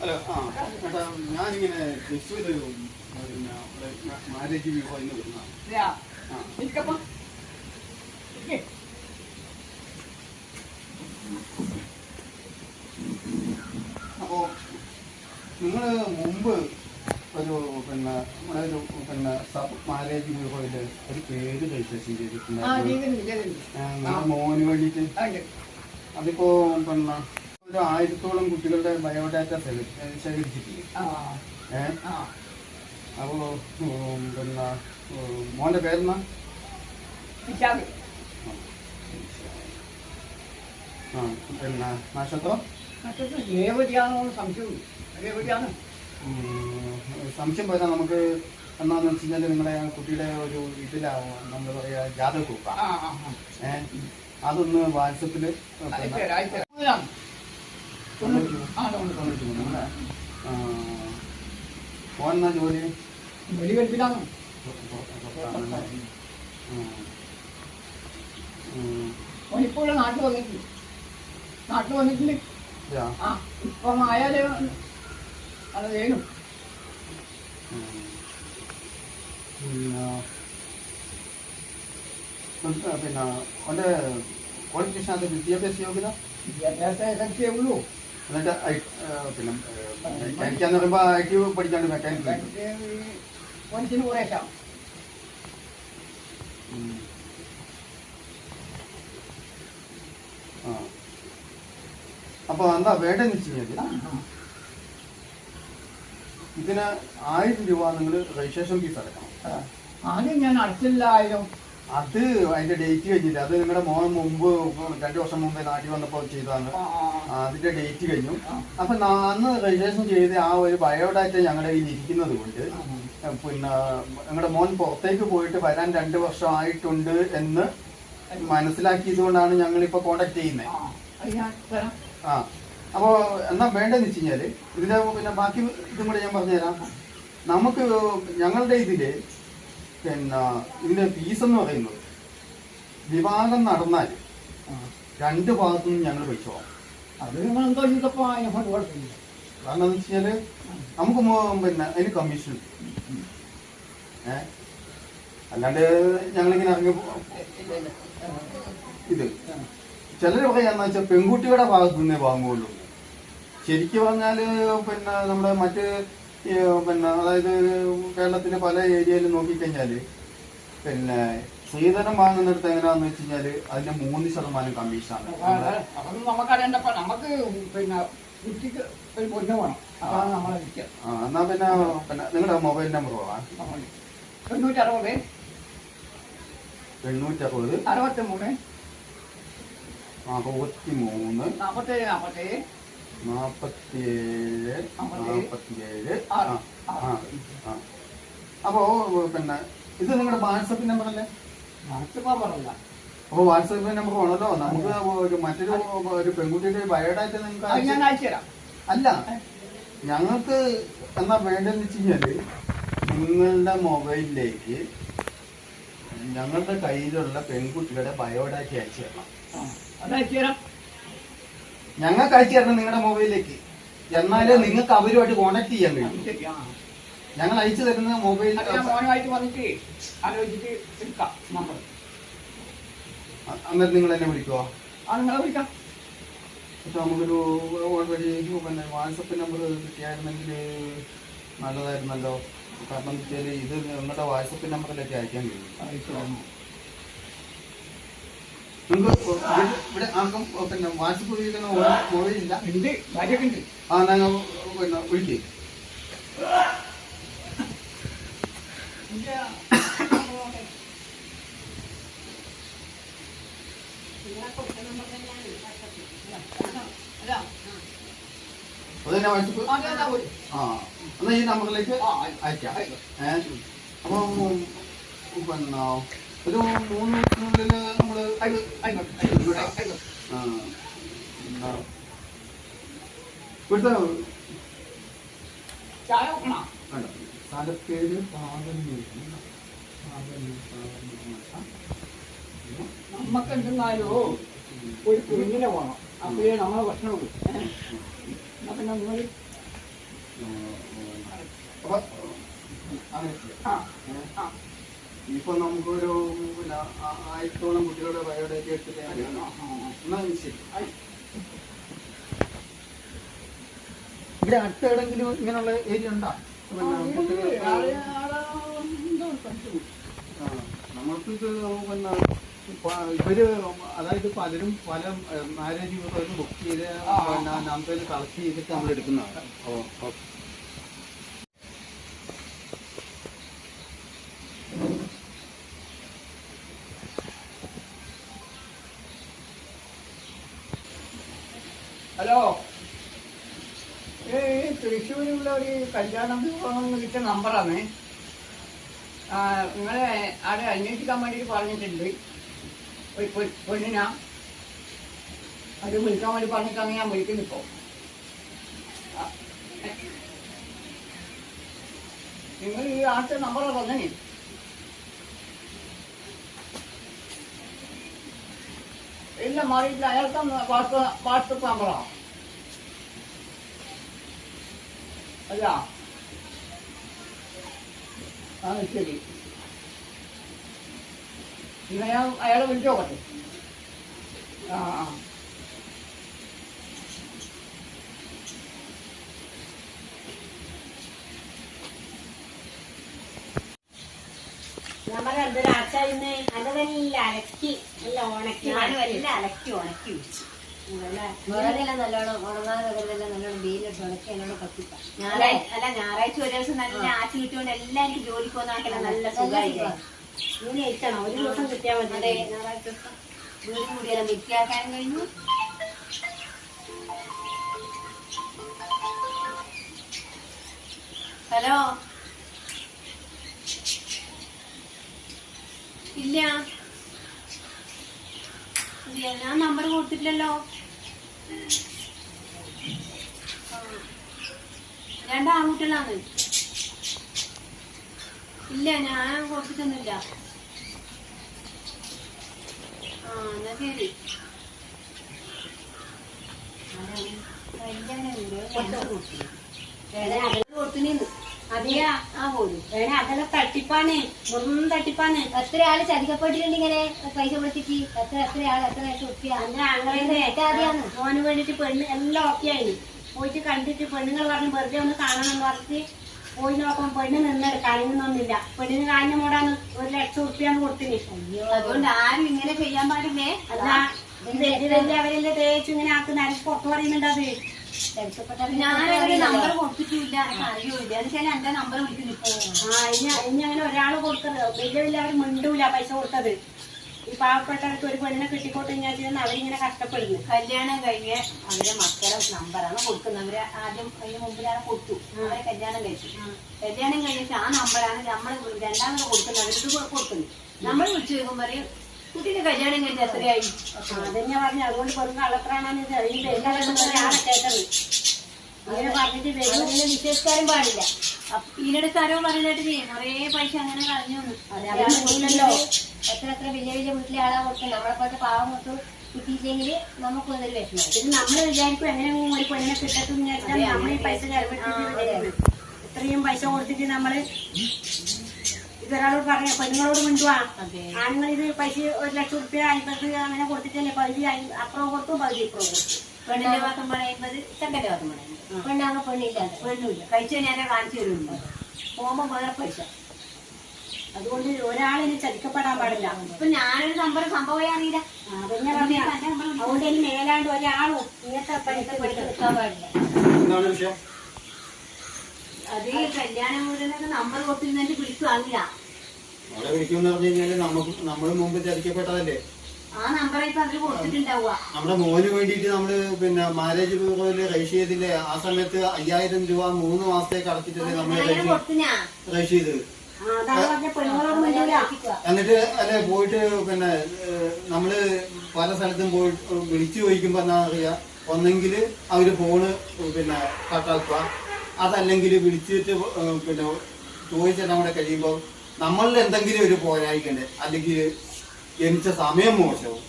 അല്ല ആ ചേട്ടാ ഞാനിങ്ങനെ പിന്നെ മാരേജ് വിവാഹം ഇന്ന് വരുന്നതാണ് അപ്പോൾ നിങ്ങൾ മുമ്പ് ഒരു പിന്നെ നമ്മുടെ ഒരു പിന്നെ സബ് മാരേജ് വിവാഹത്തിൽ ഒരു പേര് രജിസ്ട്രേഷൻ ചെയ്തിട്ടുണ്ടായിരുന്നു. മോന് വേണ്ടിയിട്ട്? ഉണ്ട്. അതിപ്പോ പിന്നെ ഒരു ആയിരത്തോളം കുട്ടികളുടെ ബയോഡാറ്റ ശേഖ- ശേഖരിച്ചിട്ടില്ലേ? ഏഹ് അപ്പോ പിന്നെ മോന്റെ പേരെന്നാ. ആ പിന്നെ നക്ഷത്രം സംശയം പറഞ്ഞാൽ നമുക്ക് എന്നാന്ന് വെച്ച് കഴിഞ്ഞാൽ നിങ്ങളുടെ കുട്ടിയുടെ ഒരു ഇതിലാവും. നമ്മൾ പറയാ ജാതക. ഏഹ് അതൊന്ന് വാട്സപ്പിൽ അയച്ചുതരാം, അയച്ചുതരാം. ഇതാണ്. തൊണ്ണൂറ്റി ആ, തൊണ്ണൂറ്റി. ഫോണെന്നാ ജോലി വെടിവെപ്പിലാണ്. ഓനിപ്പോഴും നാട്ടിൽ വന്നിട്ടുണ്ട് നാട്ടിൽ വന്നിട്ടുണ്ട് ആ ഇപ്പം ആയാൽ അത് വേണം പിന്നെ അവന്റെ ക്വാളിഫിക്കേഷൻ അത് വിദ്യാഭ്യാസ യോഗ്യത വിദ്യാഭ്യാസ ശക്തിയേ പിന്നെ പഠിക്കാണ്ട് മെക്കാനിക് മനുഷ്യന് ആ. അപ്പൊ എന്താ വേണ്ടെന്ന് വെച്ച് കഴിഞ്ഞാൽ ഇതിന് ആയിരം രൂപ നിങ്ങൾ രജിസ്ട്രേഷൻ ഫീസ് അടക്കണം. ആദ്യം ഞാൻ അടച്ചില്ലായാലും അത് അതിന്റെ ഡേറ്റ് കഴിഞ്ഞില്ല. അത് നിങ്ങളുടെ മോൻ മുമ്പ് രണ്ടു വർഷം മുമ്പേ നാട്ടിൽ വന്നപ്പോൾ ചെയ്തതാണ്. അതിന്റെ ഡേറ്റ് കഴിഞ്ഞു. അപ്പൊ അന്ന് രജിസ്ട്രേഷൻ ചെയ്ത് ആ ഒരു ബയോഡാറ്റ ഞങ്ങളുടെ കയ്യിൽ ഇരിക്കുന്നത് കൊണ്ട് പിന്നെ ഞങ്ങളുടെ മോൻ പുറത്തേക്ക് പോയിട്ട് വരാൻ രണ്ട് വർഷം ആയിട്ടുണ്ട് എന്ന് മനസ്സിലാക്കിയത് കൊണ്ടാണ് ഞങ്ങൾ ഇപ്പൊ കോണ്ടാക്ട് ചെയ്യുന്നത് ആ, അപ്പോൾ എന്നാ വേണ്ടെന്ന് വെച്ച് കഴിഞ്ഞാൽ ഇതിന്റെ പിന്നെ ബാക്കി ഇതും കൂടെ ഞാൻ പറഞ്ഞുതരാം. നമുക്ക് ഞങ്ങളുടെ ഇതിൽ പിന്നെ ഇതിന്റെ ഫീസ് എന്ന് പറയുന്നത് വിവാഹം നടന്നാൽ രണ്ട് ഭാഗത്തു നിന്നും ഞങ്ങൾ പൈസ പോകാം അത് കാരണം എന്ന് വെച്ചാൽ നമുക്ക് പിന്നെ അതിന് കമ്മീഷൻ ഏ? അല്ലാണ്ട് ഞങ്ങളിങ്ങനെ ഇറങ്ങി. ഇത്. ചിലർ പറയാന്ന് വെച്ചാൽ പെൺകുട്ടിയുടെ ഭാഗത്തു നിന്നേ വാങ്ങുള്ളൂ. ശരിക്കും പറഞ്ഞാൽ പിന്നെ നമ്മുടെ മറ്റ് പിന്നെ അതായത് കേരളത്തിന്റെ പല ഏരിയയിലും നോക്കിക്കഴിഞ്ഞാൽ പിന്നെ സ്ത്രീധനം വാങ്ങുന്നിടത്ത് എങ്ങനെയാന്ന് വെച്ച് കഴിഞ്ഞാൽ അതിന്റെ മൂന്ന് ശതമാനം കമ്മീഷനാണ് അതൊന്നും നമുക്കറിയണ്ടപ്പോ നമുക്ക് പിന്നെ കുട്ടിക്ക് ഒരു പൊന്നു വേണം. അതാണ് നമ്മളെ വിൽക്കുക ആ എന്നാ പിന്നെ പിന്നെ നിങ്ങളുടെ മൊബൈൽ നമ്പർ പോവാം തൊണ്ണൂറ്റി അറുപത് എണ്ണൂറ്ററുപത് അറുപത്തി മൂന്ന് അറുപത്തി മൂന്ന് നാൽപ്പത്തേഴ് നാൽപ്പത്തേഴ് ആ അപ്പോ പിന്നെ ഇത് നിങ്ങളുടെ വാട്സപ്പ് നമ്പർ അല്ലേ അപ്പൊ വാട്സപ്പ് നമ്പർ വേണമല്ലോ നമുക്ക് ഒരു മറ്റൊരു ഒരു പെൺകുട്ടിയുടെ ബയോഡാറ്റ നിങ്ങൾക്ക് അല്ല. ഞങ്ങൾക്ക് എന്നാ വേണ്ടതെന്ന് വെച്ച് കഴിഞ്ഞാൽ നിങ്ങളുടെ മൊബൈലിലേക്ക് ഞങ്ങളുടെ കയ്യിലുള്ള പെൺകുട്ടികളുടെ ബയോഡാറ്റ അയച്ചു തരണം. അത് അയച്ചു തരാം ഞങ്ങൾക്ക് അയച്ചു തരണം നിങ്ങളുടെ മൊബൈലിലേക്ക്. എന്നാലേ നിങ്ങൾക്ക് അവരുമായിട്ട് കോണ്ടാക്ട് ചെയ്യാൻ കഴിയും. ഞങ്ങൾ അയച്ചു തരുന്ന മൊബൈൽ അന്നേരം നിങ്ങൾ എന്നെ വിളിക്കുവോ? നമുക്കൊരു ഓൾറെഡി പിന്നെ വാട്സപ്പ് നമ്പർ കിട്ടിയായിരുന്നെങ്കിൽ നല്ലതായിരുന്നല്ലോ. കാരണം എന്താ വെച്ചാൽ ഇത് നിങ്ങളുടെ വാട്സപ്പ് നമ്പറിലേക്ക് അയക്കാൻ കഴിയും. നിങ്ങൾക്ക് ഇവിടെ ആർക്കും പിന്നെ വാട്സപ്പ് ഉപയോഗിക്കുന്ന മൊബൈൽ ഇല്ല. ഉണ്ട്. കാര്യമൊക്കെ ഉണ്ട്. ആ ഞങ്ങൾ പിന്നെ വിളിക്കേ. അതന്നെ വാട്സപ്പ് ആ, ഞാൻ ദാ പോയി. ആ എന്നാ ഈ നമ്പറിലേക്ക് ആ, അയക്കാം. അപ്പം പിന്നെ ഒരു മൂന്ന് ദിവസത്തിനുള്ളിൽ എന്താ, ഇവിടുത്തെ സ്ഥലപ്പേര് പാതന്നൂർ. ആ, എന്തെന്നാലോ ഒരു കുഞ്ഞിനെ വേണം. അപ്പോഴേ നമ്മളെ ഭക്ഷണം അപ്പൊ അങ്ങനെ. ചെയ്യാം. ആ? ആ. ഇപ്പൊ നമുക്കൊരു പിന്നെ ആയിരത്തോളം കുട്ടികളുടെ ബയോഡേറ്റ എടുത്തിട്ട്. എന്നാ ശരി. ഇവിടെ അടുത്ത് എവിടെങ്കിലും ഇങ്ങനെയുള്ള ഏരിയ ഉണ്ടോ? നമ്മൾക്ക് ഇത് പിന്നെ ഇവർ അതായത് പലരും പല മാരേജ് ബുക്ക് ചെയ്ത്. നമ്പറിൽ കളക്ട് ചെയ്തിട്ട് നമ്മൾ എടുക്കുന്നതാണ്. ഓ ഓക്കെ ഹലോ ഏ തൃശ്ശൂരിലുള്ള ഒരു കല്യാണം വിവാഹം കിട്ടിയ നമ്പറാണ്. നിങ്ങളെ ആടെ അന്വേഷിക്കാൻ വേണ്ടിയിട്ട് പറഞ്ഞിട്ടുണ്ട്. ഒരു പെണ്ണിനാ അത് വിളിക്കാൻ വേണ്ടി പറഞ്ഞിട്ടാണ് ഞാൻ വിളിക്കുന്നത് ഇപ്പോൾ നിങ്ങൾ ഈ ആട്ട നമ്പറാണ് തന്നെ ഇല്ല മാറിയില്ല അയാൾക്ക് വാട്സപ്പ് വാട്സപ്പ് നമ്പറാ. അല്ല. ആ ശരി. ഇന്ന് ഞാൻ അയാളെ വിളിച്ചു നോക്കട്ടെ. ആ ആ. നമ്മുടെ എന്തൊരു ആച്ചായിരുന്നു അതെല്ലാം അലക്കി. നല്ല ഉണക്കി. എല്ലാം അലക്കി ഉണക്കി വെച്ചു. വിറകെല്ലാം നല്ലോണം ഉണങ്ങാതെ വിറകെല്ലാം നല്ലോണം വെയിലിട്ട് ഉണക്കി കത്തിക്കാം ഞായറാഴ്ച അല്ല? ഞായറാഴ്ച ഒരു ദിവസം നല്ല ആശി കിട്ടിയോണ്ട് എല്ലാം എനിക്ക് ജോലിക്ക് പോകുന്ന നല്ല സുഖമായിട്ട് ഇങ്ങനെ ഇരിക്കണം ഒരു ദിവസം കിട്ടിയാൽ മതി. അതെ ഞായറാഴ്ച ദിവസം. വീടും കൂടിയെല്ലാം വൃത്തിയാക്കാൻ കഴിഞ്ഞു? ഹലോ? ഇല്ല. ഇല്ല ഞാൻ നമ്പർ കൊടുത്തിട്ടില്ലല്ലോ രണ്ടാൺകുട്ടികളാണ് ഇല്ല ഞാൻ കൊടുത്തിട്ടൊന്നുമില്ല ആ എന്നാ ശരി അതെയാ ആ പോലും വേണേ അതെല്ലാം തട്ടിപ്പാണ്. വെറും തട്ടിപ്പാണ്. എത്ര ആൾ ചതിക്കപ്പെട്ടിട്ടുണ്ട് ഇങ്ങനെ പൈസ കൊടുത്തിട്ട്? എത്ര എത്ര ആൾ എത്ര ലക്ഷം ഉറുപ്പിക എന്റെ ആങ്ങളെ മോന് വേണ്ടിട്ട് പെണ്ണ് എല്ലാം ഓക്കെ ആയി പോയിട്ട് കണ്ടിട്ട് പെണ്ണുങ്ങൾ പറഞ്ഞു വെറുതെ ഒന്ന് കാണണം പറഞ്ഞിട്ട് പോയി നോക്കുമ്പോ പെണ്ണ് നിന്ന് കാണുന്നൊന്നുമില്ല പെണ്ണിന് കാഞ്ഞ മോടാണ്. ഒരു ലക്ഷം ഉറുപ്പിയാണ് കൊടുത്തിന്. അതുകൊണ്ട് ആരും ഇങ്ങനെ ചെയ്യാൻ പാടില്ലേ? ഇതിലെല്ലാം അവരെല്ലാം തേച്ച് ഇങ്ങനെ ആക്കുന്ന ആരും പുറത്ത് പറയുന്നുണ്ട് അത് ഞാനവരുടെ നമ്പർ കൊടുത്തിട്ടില്ല അറിയൂല എന്നുവെച്ചാൽ എന്റെ നമ്പർ വിളിക്കുന്നു ആ ഇനി ഇനി അങ്ങനെ ഒരാൾ കൊടുത്തത് വലിയ വലിയ അവർ മിണ്ടൂല പൈസ കൊടുത്തത്. ഈ പാവപ്പെട്ടവർക്ക് ഒരു പെണ്ണിനെ കിട്ടിക്കോട്ടെ ചെയ്യുന്ന അവരിങ്ങനെ കഷ്ടപ്പെടുന്നു. കല്യാണം കഴിഞ്ഞ് അവരെ മക്കളെ നമ്പറാണ് കൊടുക്കുന്നത്. അവർ ആദ്യം അതിന് മുമ്പിലാണ് കൊടുത്തു. അവരെ കല്യാണം കഴിച്ചു. കല്യാണം കഴിഞ്ഞിട്ട് ആ നമ്പറാണ് നമ്മൾ രണ്ടാമത് കൊടുക്കുന്നത്. അവർക്ക് കൊടുക്കുന്നത്. നമ്മൾ വിളിച്ചു ചോദിക്കുമ്പോൾ പറയും കുട്ടീന്റെ കല്യാണം കഴിഞ്ഞ എത്രയായി? അതന്നെ പറഞ്ഞു. അതുകൊണ്ട് വെറും കള്ളത്രാണെന്ന് ഇതിന്റെ ആളെ കേട്ടത്. അങ്ങനെ പറഞ്ഞിട്ട് അവരെ വിശ്വസിക്കാനും പാടില്ല. ഈയിടത്ത് ആരോ പറയുന്നിട്ട് കുറേ പൈസ അങ്ങനെ കളഞ്ഞു അറിയാമല്ലോ എത്ര എത്ര വലിയ വലിയ വീട്ടിലെ ആളാ കൊടുത്തത് നമ്മളെ പോലത്തെ പാവം കൊടുത്തു കിട്ടിയില്ലെങ്കിൽ നമുക്ക് വന്നൊരു വിഷമം. പിന്നെ നമ്മൾ വിചാരിക്കും എങ്ങനെ ഒരു പെണ്ണിനെ കിട്ടത്തും നമ്മൾ ഈ പൈസ ചെലവിട്ടിട്ട് ഇത്രയും പൈസ കൊടുത്തിട്ട് നമ്മൾ ഇതൊരാളോട് പറഞ്ഞ പെണ്ണുങ്ങളോട് മിണ്ടുവാ. ആണുങ്ങൾ ഇത് പൈസ ഒരു ലക്ഷം റുപ്യ അൻപത് അങ്ങനെ കൊടുത്തിട്ടല്ലേ പകുതി അപ്പുറം കൊടുത്തു പകുതി ഇപ്പുറം കൊടുത്തു പെണ്ണിന്റെ ഭാഗം പറയുമ്പോൾ ചെക്കന്റെ ഭാഗം പറയുന്നത്. പെണ്ണാകുമ്പോ പെണ്ണില്ല പെണ്ണുമില്ല. കഴിച്ചു കഴിഞ്ഞാൽ കാണിച്ചു തരുന്നുണ്ട് പോകുമ്പോ വേറെ പൈസ. അതുകൊണ്ട് ഒരാളിന് ചതിക്കപ്പെടാൻ പാടില്ല. ഇപ്പൊ ഞാനൊരു സംഭവം പറഞ്ഞ? അതുകൊണ്ട് ഇനി മേലാണ്ട് ഒരാളും ഇങ്ങനത്തെ പൈസ പഠിക്കാൻ പാടില്ല. അത് ഈ കല്യാണം വീടിനൊക്കെ നമ്പർ കൊടുത്തിരുന്നിട്ട് വിളിച്ചു വാങ്ങില്ല. അവിടെ വിളിക്കുമെന്ന് പറഞ്ഞു കഴിഞ്ഞാൽ നമുക്ക് നമ്മൾ മുമ്പ് ചതിക്കപ്പെട്ടതല്ലേ ആ നമ്പർ ഇപ്പൊ അതിൽ കൊടുത്തിട്ടുണ്ടാവുക. നമ്മുടെ മോന് വേണ്ടിയിട്ട് നമ്മൾ പിന്നെ മാരേജ് ബ്യൂറോയിൽ രജിസ്റ്റർ ചെയ്തില്ലേ? ആ സമയത്ത് അയ്യായിരം രൂപ മൂന്ന് മാസത്തേക്ക് അടച്ചിട്ടല്ലേ നമ്മൾ രജിസ്റ്റർ ചെയ്തത്. എന്നിട്ട് അല്ലെ പോയിട്ട് പിന്നെ നമ്മൾ പല സ്ഥലത്തും പോയി വിളിച്ചു ചോദിക്കുമ്പോ എന്താ പറയാ ഒന്നെങ്കിൽ അവർ ഫോണ് പിന്നെ കട്ടാക്കുക അതല്ലെങ്കിൽ വിളിച്ചിട്ട് പിന്നെ ചോദിച്ചിട്ട് അവിടെ കഴിയുമ്പോൾ നമ്മളിൽ എന്തെങ്കിലും ഒരു പോരായിക്കണ്ടേ. അല്ലെങ്കിൽ ജനിച്ച സമയം മോശവും.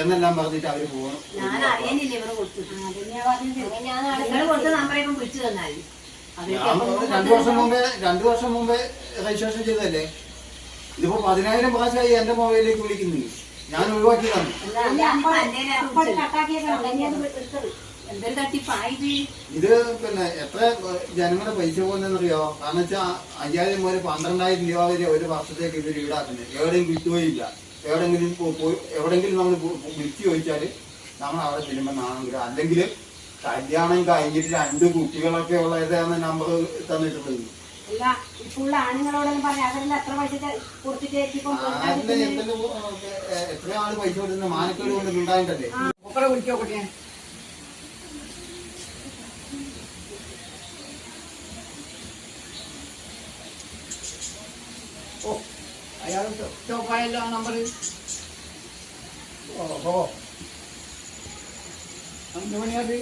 എന്നെല്ലാം പറഞ്ഞിട്ട് അവർ പോകണം ഞാൻ അറിയാനില്ല ഇവർ രണ്ടു വർഷം മുമ്പേ രണ്ടു വർഷം മുമ്പേ രജിസ്ട്രേഷൻ ചെയ്തതല്ലേ? ഇതിപ്പോ പതിനായിരം പ്രാവശ്യമായി എന്റെ മൊബൈലിലേക്ക് വിളിക്കുന്നു ഞാൻ ഒഴിവാക്കി അപ്പോൾ ഇത്? പിന്നെ എത്ര ജനങ്ങളുടെ പൈസ പോകുന്നറിയോ കാരണം വെച്ചാൽ അയ്യായിരം മുതൽ പന്ത്രണ്ടായിരം രൂപ വരെ ഒരു വർഷത്തേക്ക് ഇവർ ഈടാക്കുന്നത് എവിടെയും കിട്ടുകയില്ല. എവിടെങ്കിലും എവിടെങ്കിലും നമ്മൾ വിളിച്ചു ചോദിച്ചാൽ നമ്മൾ അവിടെ ചെല്ലുമ്പോൾ നാണെങ്കിൽ അല്ലെങ്കിൽ കല്യാണം കഴിഞ്ഞിട്ട് രണ്ട് കുട്ടികളൊക്കെ ഉള്ളതാണ് നമ്പർ തന്നിട്ടുള്ളത് അല്ല ആണുങ്ങളോടൊന്നും അവരെല്ലാം എത്ര പൈസ കൊടുത്തിട്ട് എത്ര ആൾ പൈസ കൊടുക്കുന്ന മാനക്കേട് കൊണ്ട് ഉണ്ടായിട്ടല്ലേ കുട്ടിയെ അയാൾ സ്റ്റോപ്പായല്ലോ ആ നമ്പർ ഓ അഞ്ചു മണിയത്